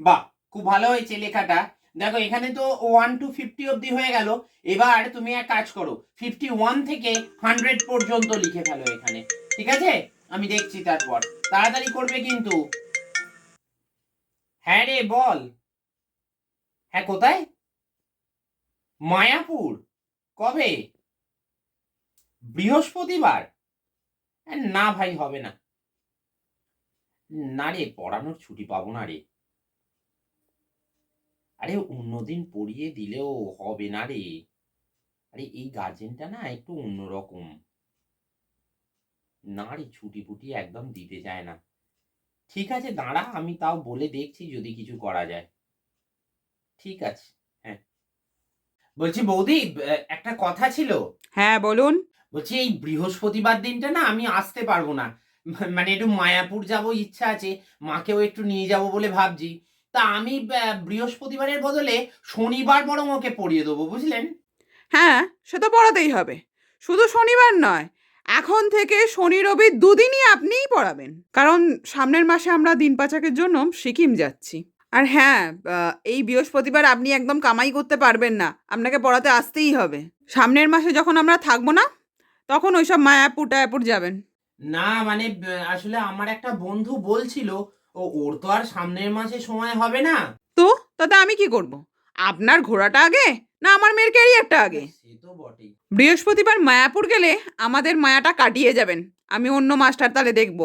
বাহ, খুব ভালো হয়েছে লেখাটা। দেখো, এখানে তো ওয়ান টু ফিফটি অব্দি হয়ে গেল। এবার তুমি এক কাজ করো ফিফটি ওয়ান থেকে হান্ড্রেড পর্যন্ত লিখে ফেলো এখানে। ঠিক আছে? আমি দেখছি তারপর। তাড়াতাড়ি করবে কিন্তু। হ্যাঁ রে, বল। হ্যাঁ কোথায়? মায়াপুর। কবে? বৃহস্পতিবার? না ভাই, হবে না। না রে, পড়ানোর ছুটি পাবো না রে। আরে অন্যদিন পড়িয়ে দিলেও হবে না রে। আরে এই গার্জেনটা না একটু অন্যরকম না রে ছুটি ফুটি একদম দিতে চায় না। ঠিক আছে দাঁড়া আমি তাও বলে দেখছি যদি কিছু করা যায়। ঠিক আছে হ্যাঁ। বলছি বৌদি একটা কথা ছিল। হ্যাঁ বলুন। বলছি এই বৃহস্পতিবার দিনটা না আমি আসতে পারব না। মানে একটু মায়াপুর যাব ইচ্ছা আছে মাকেও একটু নিয়ে যাব বলে ভাবছি। তা আমি বৃহস্পতিবারের বদলে শনিবার বরং ওকে পড়িয়ে দেবো বুঝলেন? হ্যাঁ সে তো পড়াতেই হবে। শুধু শনিবার নয় এখন থেকে শনি রবি দুদিনই আপনিই পড়াবেন। কারণ সামনের মাসে আমরা দিন পাচাকের জন্য সিকিম যাচ্ছি। আর হ্যাঁ এই বৃহস্পতিবার আপনি একদম কামাই করতে পারবেন না। আপনাকে পড়াতে আসতেই হবে। সামনের মাসে যখন আমরা থাকব না তখন ওইসব মায়াপুর টায়াপুর যাবেন। না মানে আসলে আমার একটা বন্ধু বলছিল ও ওর তো আর সামনের মাসে সময় হবে না। তো? তাতে আমি কি করব? আপনার ঘোড়াটা আগে না আমার মেয়ের ক্যারিয়ারটা আগে? সে তো বটেই। বৃহস্পতিবার মায়াপুর গেলে আমাদের মায়াটা কাটিয়ে যাবেন। আমি অন্য মাস্টার তাহলে দেখব।